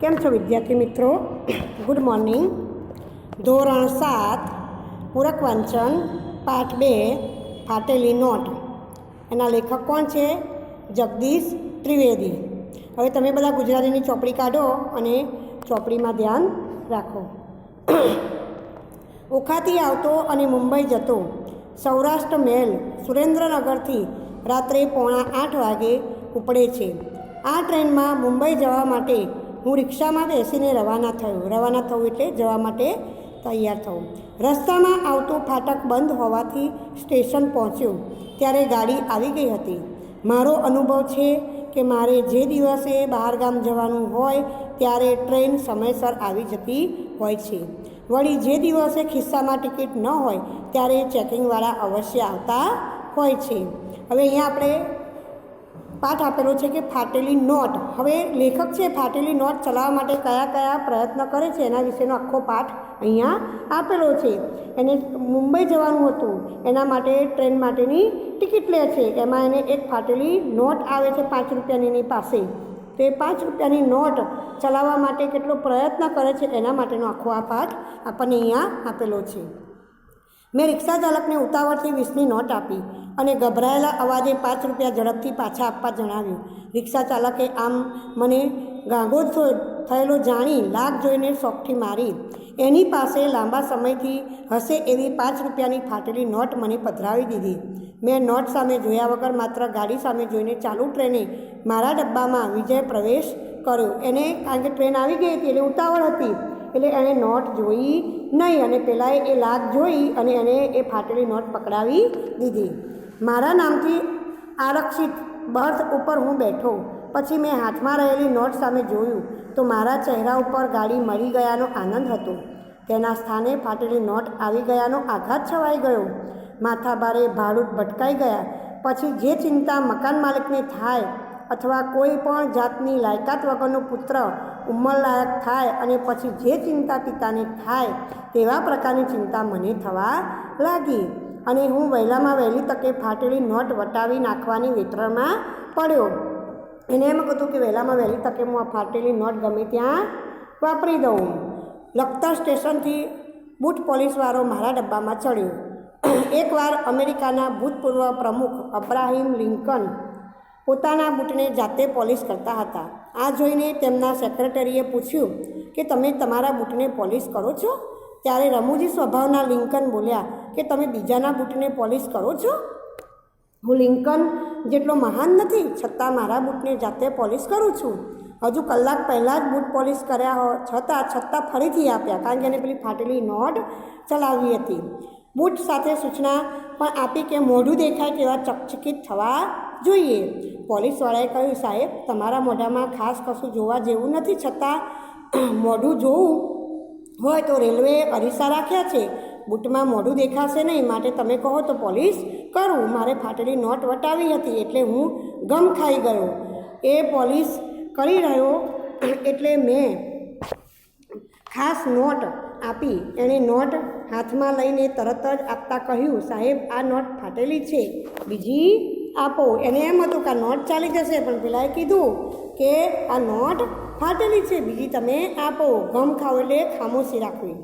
કેમ છો વિદ્યાર્થી મિત્રો? ગુડ મોર્નિંગ ધોરણ સાત, પૂરક વાંચન, પાઠ બે, ફાટેલી નોટ. એના લેખક કોણ છે? જગદીશ ત્રિવેદી. હવે તમે બધા ગુજરાતીની ચોપડી કાઢો અને ચોપડીમાં ધ્યાન રાખો. ઓખાથી આવતો અને મુંબઈ જતો સૌરાષ્ટ્ર મેલ સુરેન્દ્રનગરથી રાત્રે પોણા આઠ વાગે ઉપડે છે. આ ટ્રેનમાં મુંબઈ જવા માટે હું રિક્ષામાં બેસીને રવાના થયો. રવાના થવું એટલે જવા માટે તૈયાર થવું. રસ્તામાં આવતું ફાટક બંધ હોવાથી સ્ટેશન પહોંચ્યું. ત્યારે ગાડી આવી ગઈ હતી. મારો અનુભવ છે કે મારે જે દિવસે બહારગામ જવાનું હોય ત્યારે ટ્રેન સમયસર આવી જતી હોય છે. વળી જે દિવસે ખિસ્સામાં ટિકિટ ન હોય ત્યારે ચેકિંગવાળા અવશ્ય આવતા હોય છે. હવે અહીંયા આપણે પાઠ આપેલો છે કે ફાટેલી નોટ. હવે લેખક છે ફાટેલી નોટ ચલાવવા માટે કયા કયા પ્રયત્ન કરે છે એના વિશેનો આખો પાઠ અહીંયા આપેલો છે. એને મુંબઈ જવાનું હતું. એના માટે ટ્રેન માટેની ટિકિટ લે છે. એમાં એને એક ફાટેલી નોટ આવે છે પાંચ રૂપિયાની પાસે. તે પાંચ રૂપિયાની નોટ ચલાવવા માટે કેટલો પ્રયત્ન કરે છે એના માટેનો આખો આ પાઠ આપણને અહીંયા આપેલો છે. મેં રિક્ષા ચાલકને ઉતાવળથી વીસની નોટ આપી. અને ગભરાયેલા અવાજે પાંચ રૂપિયા ઝડપથી પાછા આપવા જણાવ્યું. રિક્ષા ચાલકે આમ મને ગાંગો થયેલો જાણી લાગ જોઈને શોખથી મારી. એની પાસે લાંબા સમયથી હશે એવી પાંચ રૂપિયાની ફાટેલી નોટ મને પધરાવી દીધી. મેં નોટ સામે જોયા વગર માત્ર ગાડી સામે જોઈને ચાલુ ટ્રેને મારા ડબ્બામાં વિજય પ્રવેશ કર્યો. એને કારણ કે ટ્રેન આવી ગઈ હતી એટલે ઉતાવળ હતી. એટલે એણે નોટ જોઈ નહીં અને પહેલાંએ એ લાગ જોઈ અને એને એ ફાટેલી નોટ પકડાવી દીધી. મારા નામથી આરક્ષિત બર્થ ઉપર હું બેઠો. પછી મેં હાથમાં રહેલી નોટ સામે જોયું તો મારા ચહેરા ઉપર ગાડી મળી ગયાનો આનંદ હતો. તેના સ્થાને ફાટેલી નોટ આવી ગયાનો આઘાત છવાઈ ગયો. માથાભારે ભાડું ભટકાઈ ગયા. પછી જે ચિંતા મકાન માલિકને થાય અથવા કોઈ પણ જાતની લાયકાત વગરનો પુત્ર ઉંમરલાયક થાય અને પછી જે ચિંતા પિતાને થાય તેવા પ્રકારની ચિંતા મને થવા લાગી. અને હું વહેલામાં વહેલી તકે ફાટેલી નોટ વટાવી નાખવાની વિતરણમાં પડ્યો. એને એમ કહ્યું કે વહેલામાં વહેલી તકે હું આ ફાટેલી નોટ ગમે ત્યાં વાપરી દઉં. લખતર સ્ટેશનથી બૂટ પોલીસવાળો મારા ડબ્બામાં ચડ્યો. એકવાર અમેરિકાના ભૂતપૂર્વ પ્રમુખ અબ્રાહિમ લિંકન પોતાના બૂટને જાતે પોલિશ કરતા હતા. આ જોઈને તેમના સેક્રેટરીએ પૂછ્યું કે તમે તમારા બૂટને પોલિશ કરો છો? ત્યારે રમૂજી સ્વભાવના લિંકન બોલ્યા કે તમે બીજાના બૂટને પોલિશ કરો છો? હું લિંકન જેટલો મહાન નથી, છતાં મારા બૂટને જાતે પોલિશ કરું છું. હજુ કલાક પહેલાં જ બૂટ પોલિશ કર્યા હો, છતાં છતાં ફરીથી આપ્યા, કારણ કે એને પેલી ફાટેલી નોટ ચલાવી હતી. બૂટ સાથે સૂચના પણ આપી કે મોઢું દેખાય તેવા ચકચકિત થવા જોઈએ. પોલીસવાળાએ કહ્યું, સાહેબ, તમારા મોઢામાં ખાસ કશું જોવા જેવું નથી, છતાં મોઢું જોવું હોય તો રેલવેએ અરીસા રાખ્યા છે. બૂટમાં મોઢું દેખાશે નહીં. માટે તમે કહો તો પોલીસ કરું. મારે ફાટેલી નોટ વટાવી હતી એટલે હું ગમ ખાઈ ગયો. એ પોલીસ કરી રહ્યો એટલે મેં ખાસ નોટ આપી. એણે નોટ હાથમાં લઈને તરત જ આપતા કહ્યું, સાહેબ, આ નોટ ફાટેલી છે. બીજી આપો. એને એમ હતું કે આ નોટ ચાલી જશે, પણ પેલાએ કીધું કે આ નોટ ફાટેલી છે. બીજી તમે આપો. ગમ ખાવ એટલે ખામોશી રાખવી.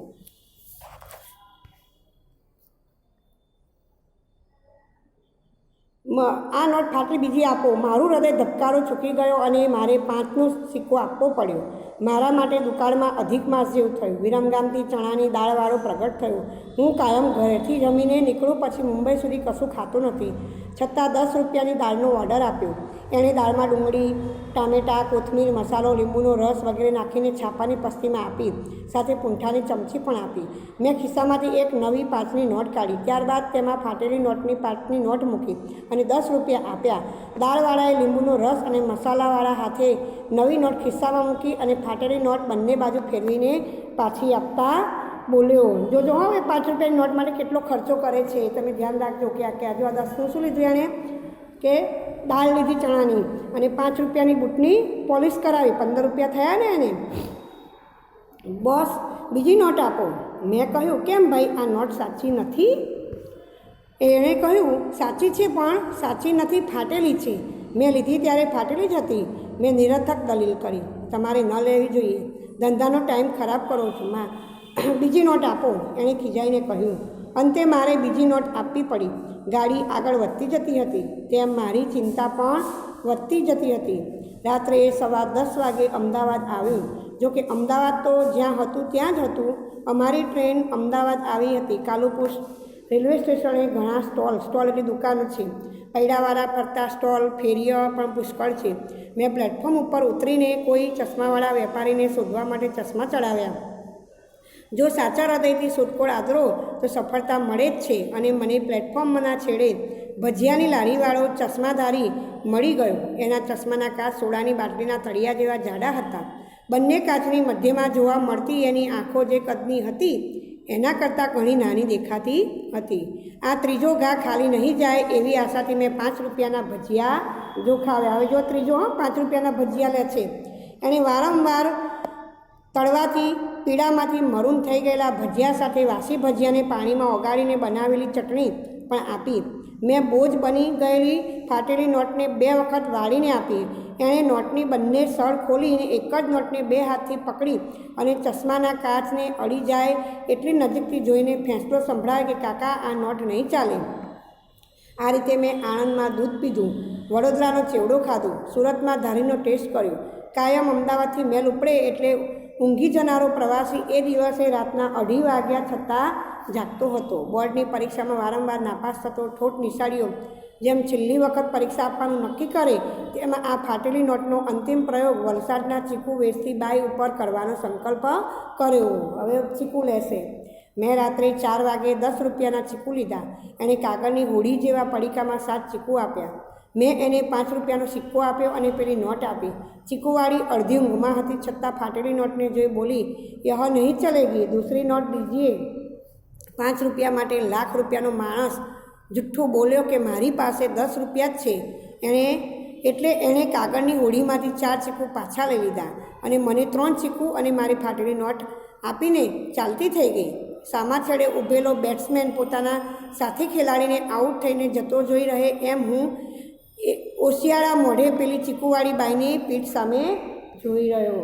આ નોટ ફાટી બીજી આપો. મારું હૃદય ધબકારો ચૂકી ગયો અને મારે પાંચનો સિક્કો આપવો પડ્યો. મારા માટે દુકાળમાં અધિક માસ જેવું થયું. વિરમગામથી ચણાની દાળવાળો પ્રગટ થયો. હું કાયમ ઘરેથી જમીને નીકળું પછી મુંબઈ સુધી કશું ખાતું નથી. છતાં દસ રૂપિયાની દાળનો ઓર્ડર આપ્યો. એણે દાળમાં ડુંગળી ટામેટાં, કોથમીર, મસાલો, લીંબુનો રસ વગેરે નાખીને છાપાની પસ્તીમાં આપી, સાથે પૂંઠાની ચમચી પણ આપી. મેં ખિસ્સામાંથી એક નવી પાંચની નોટ કાઢી. ત્યારબાદ તેમાં ફાટેલી નોટની પાંચની નોટ મૂકી અને દસ રૂપિયા આપ્યા. દાળવાળાએ લીંબુનો રસ અને મસાલાવાળા હાથે નવી નોટ ખિસ્સામાં મૂકી અને ફાટેલી નોટ બંને બાજુ ફેરવીને પાછી આપતા બોલ્યો. જો જો હવે પાંચ રૂપિયાની નોટ માટે કેટલો ખર્ચો કરે છે. તમે ધ્યાન રાખજો કે આ કે આજુ આ દસનું શું લીધું એણે? કે દાળ લીધી ચણાની અને પાંચ રૂપિયાની બૂટની પોલિશ કરાવી. પંદર રૂપિયા થયા ને એને. બોસ, બીજી નોટ આપો. મેં કહ્યું, કેમ ભાઈ, આ નોટ સાચી નથી? એણે કહ્યું, સાચી છે પણ સાચી નથી, ફાટેલી છે. મેં લીધી ત્યારે ફાટેલી જ હતી. મેં નિરર્થક દલીલ કરી. તમારે ન લેવી જોઈએ. ધંધાનો ટાઈમ ખરાબ કરો છો, માં. બીજી નોટ આપો. એણે ખીજાઈને કહ્યું અંતે મારે બીજી નોટ આપવી પડી. ગાડી આગળ વધતી જતી હતી, તેમ મારી ચિંતા પણ વધતી જતી હતી. રાત્રે સવા દસ વાગે અમદાવાદ આવ્યું જોકે અમદાવાદ તો જ્યાં હતું ત્યાં જ હતું. અમારી ટ્રેન અમદાવાદ આવી હતી. કાલુપુર રેલવે સ્ટેશને ઘણા સ્ટોલ સ્ટોલ એટલે દુકાનો છે. પૈડાવાળા ફરતા સ્ટોલ, ફેરીઓ પણ પુષ્કળ છે. મેં પ્લેટફોર્મ ઉપર ઉતરીને કોઈ ચશ્માવાળા વેપારીને શોધવા માટે ચશ્મા ચડાવ્યા. જો સાચા હૃદયથી શોધખોળ આદરો, તો સફળતા મળે જ છે અને મને પ્લેટફોર્મના છેડે ભજીયાની લારીવાળો ચશ્માધારી મળી ગયો. એના ચશ્માના કાચ સોડાની બાટલીના તળિયા જેવા જાડા હતા. બંને કાચની મધ્યમાં જોવા મળતી એની આંખો જે કદની હતી, એના કરતાં ઘણી નાની દેખાતી હતી. આ ત્રીજો ઘા ખાલી નહીં જાય એવી આશાથી મેં પાંચ રૂપિયાના ભજીયા જોખાવ્યા હવે જો ત્રીજો પાંચ રૂપિયાના ભજીયા લે છે. એણે વારંવાર તળવાથી પીડામાંથી મરૂન થઈ ગયેલા ભજીયા સાથે વાસી ભજીયાને પાણીમાં ઓગાળીને બનાવેલી ચટણી પણ આપી. મેં બોજ બની ગયેલી ફાટેલી નોટને બે વખત વાળીને આપી. એણે નોટની બંને સળ ખોલીને એક જ નોટને બે હાથથી પકડી અને ચશ્માના કાચને અડી જાય એટલી નજીકથી જોઈને ફેંસલો સંભળાય કે, કાકા, આ નોટ નહીં ચાલે. આ રીતે મેં આણંદમાં દૂધ પીધું, વડોદરાનો ચેવડો ખાધું, સુરતમાં ધારીનો ટેસ્ટ કર્યો. કાયમ અમદાવાદથી મેલ ઉપડે એટલે ઊંઘી જનારો પ્રવાસી એ દિવસે રાતના અઢી વાગ્યા થતાં જાગતો હતો. બોર્ડની પરીક્ષામાં વારંવાર નાપાસ થતો ઠોઠ નિશાળીઓ જેમ છેલ્લી વખત પરીક્ષા આપવાનું નક્કી કરે તેમાં આ ફાટેલી નોટનો અંતિમ પ્રયોગ વલસાડના ચીકુ વેચતી બાઈ ઉપર કરવાનો સંકલ્પ કર્યો. હવે ચીકુ લેશે. મેં રાત્રે ચાર વાગે દસ રૂપિયાના ચીકુ લીધા. એણે કાગળની હોડી જેવા પડીકામાં સાત ચીકુ આપ્યા. મેં એને પાંચ રૂપિયાનો સિક્કો આપ્યો અને પેલી નોટ આપી. ચીકુવાળી અડધી ઊંઘમાં હતી છતાં ફાટેલી નોટને જોઈ બોલી, યહ નહીં ચલેગી, દૂસરી નોટ દીજીએ. પાંચ રૂપિયા માટે લાખ રૂપિયાનો માણસ જુઠ્ઠું બોલ્યો કે, મારી પાસે દસ રૂપિયા જ છે. એણે, એટલે એણે કાગળની હોડીમાંથી ચાર ચીકુ પાછા લઈ લીધા અને મને ત્રણ ચીકુ અને મારી ફાટેલી નોટ આપીને ચાલતી થઈ ગઈ. સામા છેડે ઊભેલો બેટ્સમેન પોતાના સાથી ખેલાડીને આઉટ થઈને જતો જોઈ રહે એમ હું ઓશિયાળા મોઢે પેલી ચીકુવાળી બાઈની પીઠ સામે જોઈ રહ્યો.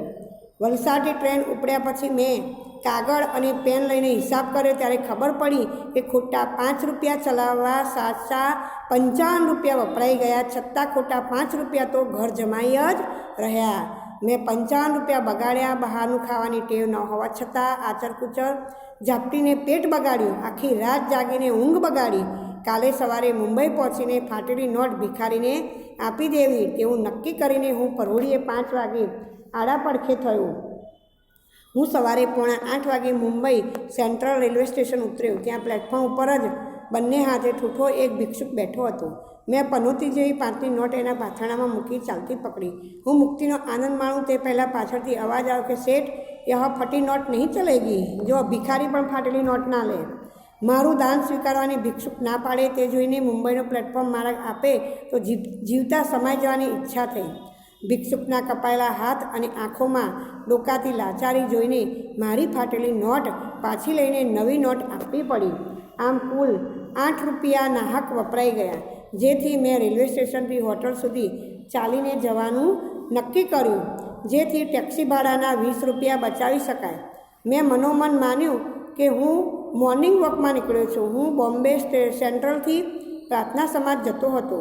વલસાડની ટ્રેન ઉપડ્યા પછી મેં કાગળ અને પેન લઈને હિસાબ કર્યો ત્યારે ખબર પડી કે ખોટા પાંચ રૂપિયા ચલાવવા સાચા પંચાવન રૂપિયા વપરાઈ ગયા, છતાં ખોટા પાંચ રૂપિયા તો ઘર જમાઈ જ રહ્યા. મેં પંચાવન રૂપિયા બગાડ્યા, બહારનું ખાવાની ટેવ ન હોવા છતાં આચર કુચર ઝાપટીને પેટ બગાડ્યું, આખી રાત જાગીને ઊંઘ બગાડી. કાલે સવારે મુંબઈ પહોંચીને ફાટેલી નોટ ભિખારીને આપી દેવી તેવું નક્કી કરીને હું પરોળીએ પાંચ વાગે આડા પડખે થયો. હું સવારે પોણા આઠ વાગે મુંબઈ સેન્ટ્રલ રેલવે સ્ટેશન ઉતર્યો. ત્યાં પ્લેટફોર્મ ઉપર જ બંને હાથે ઠૂઠો એક ભિક્ષુક બેઠો હતો. મેં પનોતી જેવી પાંચની નોટ એના પાથરણામાં મૂકી ચાલતી પકડી. હું મુક્તિનો આનંદ માણું તે પહેલાં પાછળથી અવાજ આવ્યો કે શેઠ, યહ ફટી નોટ નહીં ચલેગી? જો ભિખારી પણ ફાટેલી નોટ ના લે. મારું દાન સ્વીકારવાની ભિક્ષુક ના પાડે તે જોઈને મુંબઈનો પ્લેટફોર્મ મારા આપે તો જીવ, જીવતા સમાઈ જવાની ઈચ્છા થઈ. ભિક્ષુકના કપાયેલા હાથ અને આંખોમાં ડોકાતી લાચારી જોઈને મારી ફાટેલી નોટ પાછી લઈને નવી નોટ આપવી પડી. આમ કુલ આઠ રૂપિયા નાહક વપરાઈ ગયા, જેથી મેં રેલવે સ્ટેશનથી હોટલ સુધી ચાલીને જવાનું નક્કી કર્યું, જેથી ટેક્સી ભાડાના વીસ રૂપિયા બચાવી શકાય. મેં મનોમન માન્યું કે હું મોર્નિંગ વોકમાં નીકળ્યો છું. હું બોમ્બે સેન્ટ્રલથી પ્રાર્થના સમાજ જતો હતો.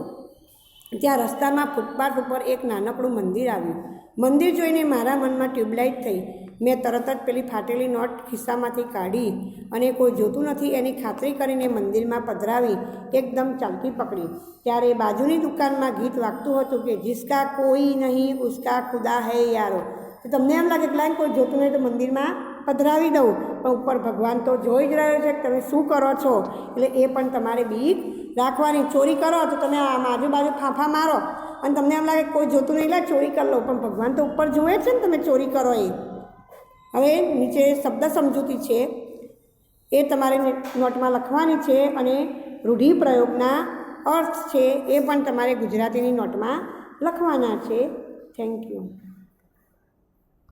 ત્યાં રસ્તામાં ફૂટપાથ ઉપર એક નાનકડું મંદિર આવ્યું. મંદિર જોઈને મારા મનમાં ટ્યુબલાઇટ થઈ. મેં તરત જ પેલી ફાટેલી નોટ ખિસ્સામાંથી કાઢી અને કોઈ જોતું નથી એની ખાતરી કરીને મંદિરમાં પધરાવી એકદમ ચાલતી પકડી. ત્યારે બાજુની દુકાનમાં ગીત વાગતું હતું કે, જિસકા કોઈ નહીં, ઉસકા ખુદા હૈ યારો. તો તમને એમ લાગે કે કોઈ જોતું નહીં તો મંદિરમાં પધરાવી દઉં. પણ ઉપર ભગવાન તો જોઈ જ રહ્યો છે કે તમે શું કરો છો? એટલે એ પણ તમારે બીક રાખવાની. ચોરી કરો તો તમે આમ આજુબાજુ ફાંફા મારો. અને તમને એમ લાગે કોઈ જોતું નહીં, લે, ચોરી કરી લો પણ ભગવાન તો ઉપર જુએ છે ને તમે ચોરી કરો એ. હવે નીચે શબ્દ સમજૂતી છે. એ તમારે નોટમાં લખવાની છે અને રૂઢિપ્રયોગના અર્થ છે એ પણ તમારે ગુજરાતીની નોટમાં લખવાના છે. Thank you